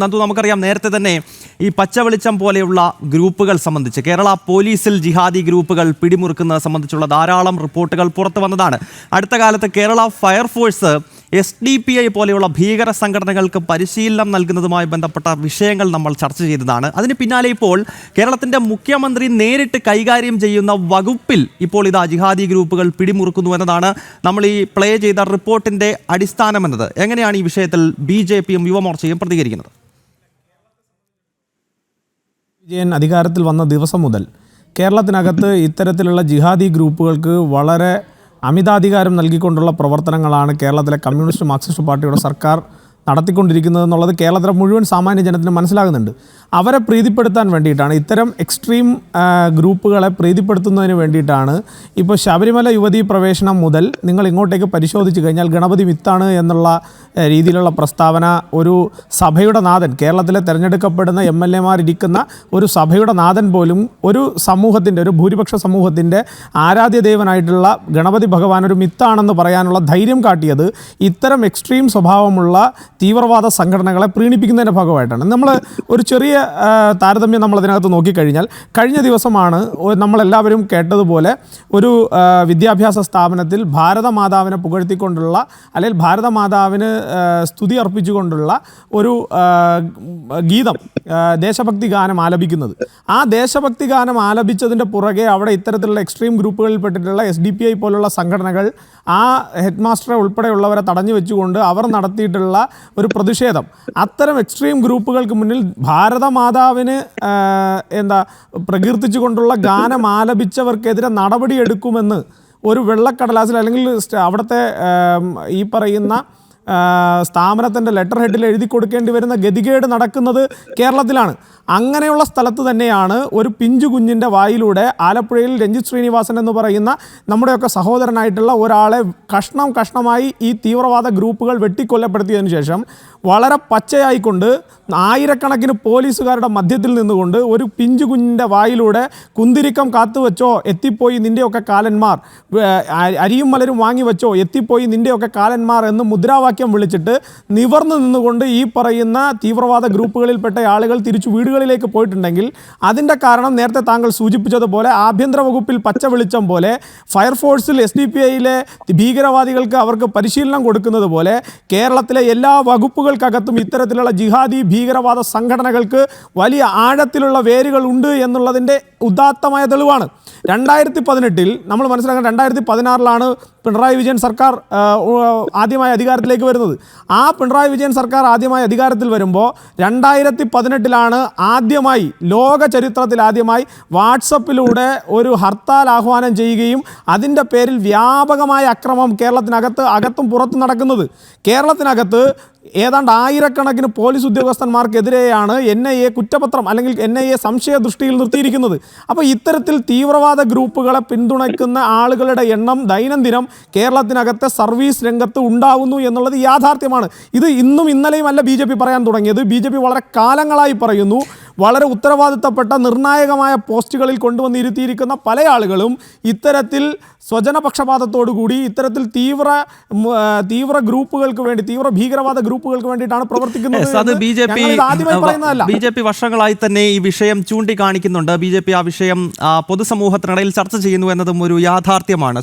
നന്ദു നമുക്കറിയാം നേരത്തെ തന്നെ ഈ പച്ചവെളിച്ചം പോലെയുള്ള ഗ്രൂപ്പുകൾ സംബന്ധിച്ച് കേരള പോലീസിൽ ജിഹാദി ഗ്രൂപ്പുകൾ പിടിമുറുക്കുന്നത് സംബന്ധിച്ചുള്ള ധാരാളം റിപ്പോർട്ടുകൾ പുറത്തു വന്നതാണ്. അടുത്ത കാലത്ത് Kerala fire force S D P I പോലെയുള്ള ഭീകര സംഘടനകൾക്ക് പരിശീലനം നൽകുന്നതുമായി ബന്ധപ്പെട്ട വിഷയങ്ങൾ നമ്മൾ ചർച്ച ചെയ്തതാണ്. അതിന് പിന്നാലെ ഇപ്പോൾ കേരളത്തിന്റെ മുഖ്യമന്ത്രി നേരിട്ട് കൈകാര്യം ചെയ്യുന്ന വകുപ്പിൽ ഇപ്പോൾ ഇതാ ജിഹാദി ഗ്രൂപ്പുകൾ പിടിമുറുക്കുന്നു എന്നതാണ് നമ്മൾ ഈ പ്ലേ ചെയ്ത റിപ്പോർട്ടിന്റെ അടിസ്ഥാനമെന്നത്. എങ്ങനെയാണ് ഈ വിഷയത്തിൽ ബി ജെ പിയും യുവമോർച്ചയും പ്രതികരിക്കുന്നത്? വിജയൻ അധികാരത്തിൽ വന്ന ദിവസം മുതൽ കേരളത്തിനകത്ത് ഇത്തരത്തിലുള്ള ജിഹാദി ഗ്രൂപ്പുകൾക്ക് വളരെ അമിതാധികാരം നൽകിക്കൊണ്ടുള്ള പ്രവർത്തനങ്ങളാണ് കേരളത്തിലെ കമ്മ്യൂണിസ്റ്റ് മാർക്സിസ്റ്റ് പാർട്ടിയുടെ സർക്കാർ നടത്തിക്കൊണ്ടിരിക്കുന്നത് എന്നുള്ളത് കേരളത്തിലെ മുഴുവൻ സാമാന്യ ജനത്തിന് മനസ്സിലാകുന്നുണ്ട്. അവരെ പ്രീതിപ്പെടുത്താൻ വേണ്ടിയിട്ടാണ് ഇത്തരം എക്സ്ട്രീം ഗ്രൂപ്പുകളെ പ്രീതിപ്പെടുത്തുന്നതിന് വേണ്ടിയിട്ടാണ് ഇപ്പോൾ ശബരിമല യുവതീ പ്രവേശനം മുതൽ നിങ്ങൾ ഇങ്ങോട്ടേക്ക് പരിശോധിച്ച് കഴിഞ്ഞാൽ ഗണപതി വിത്താണ് എന്നുള്ള രീതിയിലുള്ള പ്രസ്താവന ഒരു സഭയുടെ നാഥൻ കേരളത്തിലെ തിരഞ്ഞെടുക്കപ്പെടുന്ന എം എൽ എമാരിരിക്കുന്ന ഒരു സഭയുടെ നാഥൻ പോലും ഒരു സമൂഹത്തിന്റെ ഒരു ഭൂരിപക്ഷ സമൂഹത്തിന്റെ ആരാധ്യ ദേവനായിട്ടുള്ള ഗണപതി ഭഗവാൻ ഒരു മിത്താണെന്ന് പറയാനുള്ള ധൈര്യം കാട്ടിയത് ഇത്തരം എക്സ്ട്രീം സ്വഭാവമുള്ള തീവ്രവാദ സംഘടനകളെ പ്രീണിപ്പിക്കുന്നതിന്റെ ഭാഗമായിട്ടാണ്. നമ്മൾ ഒരു ചെറിയ താരതമ്യം നമ്മൾ അതിനകത്ത് നോക്കിക്കഴിഞ്ഞാൽ കഴിഞ്ഞ ദിവസമാണ് നമ്മളെല്ലാവരും കേട്ടതുപോലെ ഒരു വിദ്യാഭ്യാസ സ്ഥാപനത്തിൽ ഭാരതമാതാവിനെ പുകഴ്ത്തിക്കൊണ്ടുള്ള അല്ലെങ്കിൽ ഭാരതമാതാവിന് സ്തുതി അർപ്പിച്ചുകൊണ്ടുള്ള ഒരു ഗീതം ദേശഭക്തി ഗാനം ആലപിക്കുന്നത്. ആ ദേശഭക്തി ഗാനം ആലപിച്ചതിന്റെ പുറകെ അവിടെ ഇത്തരത്തിലുള്ള എക്സ്ട്രീം ഗ്രൂപ്പുകളിൽപ്പെട്ടിട്ടുള്ള എസ് ഡി പി ഐ പോലുള്ള സംഘടനകൾ ആ ഹെഡ് മാസ്റ്ററെ ഉൾപ്പെടെയുള്ളവരെ തടഞ്ഞു വെച്ചുകൊണ്ട് അവർ നടത്തിയിട്ടുള്ള ഒരു പ്രതിഷേധം. അത്തരം എക്സ്ട്രീം ഗ്രൂപ്പുകൾക്ക് മുന്നിൽ ഭാരതമാതാവിന് എന്താ പ്രകീർത്തിച്ചുകൊണ്ടുള്ള ഗാനം ആലപിച്ചവർക്കെതിരെ നടപടിയെടുക്കുമെന്ന് ഒരു വെള്ളക്കടലാസിൽ അല്ലെങ്കിൽ അവിടുത്തെ ഈ പറയുന്ന സ്ഥാപനത്തിന്റെ ലെറ്റർ ഹെഡിൽ എഴുതി കൊടുക്കേണ്ടി വരുന്ന ഗതികേട് നടക്കുന്നത് കേരളത്തിലാണ്. അങ്ങനെയുള്ള സ്ഥലത്ത് തന്നെയാണ് ഒരു പിഞ്ചു കുഞ്ഞിന്റെ വായിലൂടെ ആലപ്പുഴയിൽ രഞ്ജിത് ശ്രീനിവാസൻ എന്ന് പറയുന്ന നമ്മുടെയൊക്കെ സഹോദരനായിട്ടുള്ള ഒരാളെ കഷ്ണം കഷ്ണമായി ഈ തീവ്രവാദ ഗ്രൂപ്പുകൾ വെട്ടിക്കൊല്ലപ്പെടുത്തിയതിനു ശേഷം വളരെ പച്ചയായിക്കൊണ്ട് ആയിരക്കണക്കിന് പോലീസുകാരുടെ മധ്യത്തിൽ നിന്നുകൊണ്ട് ഒരു പിഞ്ചു കുഞ്ഞിന്റെ വായിലൂടെ കുന്തിരിക്കം കാത്തുവെച്ചോ എത്തിപ്പോയി നിന്റെയൊക്കെ കാലന്മാർ അരിയും മലരും വാങ്ങി വെച്ചോ എത്തിപ്പോയി നിന്റെയൊക്കെ കാലന്മാർ എന്ന് മുദ്രാവാക്യം വിളിച്ചിട്ട് നിവർന്നു നിന്നുകൊണ്ട് ഈ പറയുന്ന തീവ്രവാദ ഗ്രൂപ്പുകളിൽപ്പെട്ട ആളുകൾ തിരിച്ചു വീടുകളിലേക്ക് പോയിട്ടുണ്ടെങ്കിൽ അതിന്റെ കാരണം നേരത്തെ താങ്കൾ സൂചിപ്പിച്ചതുപോലെ ആഭ്യന്തര വകുപ്പിൽ പച്ച വെളിച്ചം പോലെ ഫയർഫോഴ്സിൽ എസ് ഡി പി ഐയിലെ ഭീകരവാദികൾക്ക് അവർക്ക് പരിശീലനം കൊടുക്കുന്നത് പോലെ കേരളത്തിലെ എല്ലാ വകുപ്പുകൾക്കകത്തും ഇത്തരത്തിലുള്ള ജിഹാദി ഭീകരവാദ സംഘടനകൾക്ക് വലിയ ആഴത്തിലുള്ള വേരുകൾ ഉണ്ട് എന്നുള്ളതിന്റെ ഉദാത്തമായ തെളിവാണ്. രണ്ടായിരത്തി പതിനെട്ടിൽ നമ്മൾ മനസ്സിലാക്കാൻ രണ്ടായിരത്തി പതിനാറിലാണ് പിണറായി വിജയൻ സർക്കാർ ആദ്യമായി അധികാരത്തിലേക്ക് വരുന്നത്. ആ പിണറായി വിജയൻ സർക്കാർ ആദ്യമായി അധികാരത്തിൽ വരുമ്പോൾ രണ്ടായിരത്തി പതിനെട്ടിലാണ് ആദ്യമായി ലോക ചരിത്രത്തിൽ ആദ്യമായി വാട്സപ്പിലൂടെ ഒരു ഹർത്താൽ ആഹ്വാനം ചെയ്യുകയും അതിന്റെ പേരിൽ വ്യാപകമായ അക്രമം കേരളത്തിനകത്ത് അകത്തും പുറത്തും നടക്കുന്നത്. കേരളത്തിനകത്ത് ഏതാണ്ട് ആയിരക്കണക്കിന് പോലീസ് ഉദ്യോഗസ്ഥന്മാർക്കെതിരെയാണ് എൻ ഐ എ കുറ്റപത്രം അല്ലെങ്കിൽ എൻ ഐ എ സംശയ ദൃഷ്ടിയിൽ നിർത്തിയിരിക്കുന്നത്. അപ്പോൾ ഇത്തരത്തിൽ തീവ്രവാദ ഗ്രൂപ്പുകളെ പിന്തുണയ്ക്കുന്ന ആളുകളുടെ എണ്ണം ദൈനംദിനം കേരളത്തിനകത്തെ സർവീസ് രംഗത്ത് ഉണ്ടാവുന്നു എന്നുള്ളത് യാഥാർത്ഥ്യമാണ്. ഇത് ഇന്നും ഇന്നലെയും അല്ല ബി പറയാൻ തുടങ്ങിയത്. ബി വളരെ കാലങ്ങളായി പറയുന്നു. വളരെ ഉത്തരവാദിത്തപ്പെട്ട നിർണായകമായ പോസ്റ്റുകളിൽ കൊണ്ടുവന്ന് ഇരുത്തിയിരിക്കുന്ന പല ആളുകളും ഇത്തരത്തിൽ സ്വജനപക്ഷപാതത്തോടുകൂടി ഇത്തരത്തിൽ തീവ്ര തീവ്ര ഗ്രൂപ്പുകൾക്ക് വേണ്ടി തീവ്ര ഭീകരവാദ ഗ്രൂപ്പുകൾക്ക് വേണ്ടിയിട്ടാണ് പ്രവർത്തിക്കുന്നത് അത് ബി ജെ പി പറയുന്നതല്ല. ബി ജെ പി വർഷങ്ങളായി തന്നെ ഈ വിഷയം ചൂണ്ടിക്കാണിക്കുന്നുണ്ട്. ബി ജെ പി ആ വിഷയം പൊതുസമൂഹത്തിനിടയിൽ ചർച്ച ചെയ്യുന്നു എന്നതും ഒരു യാഥാർത്ഥ്യമാണ്.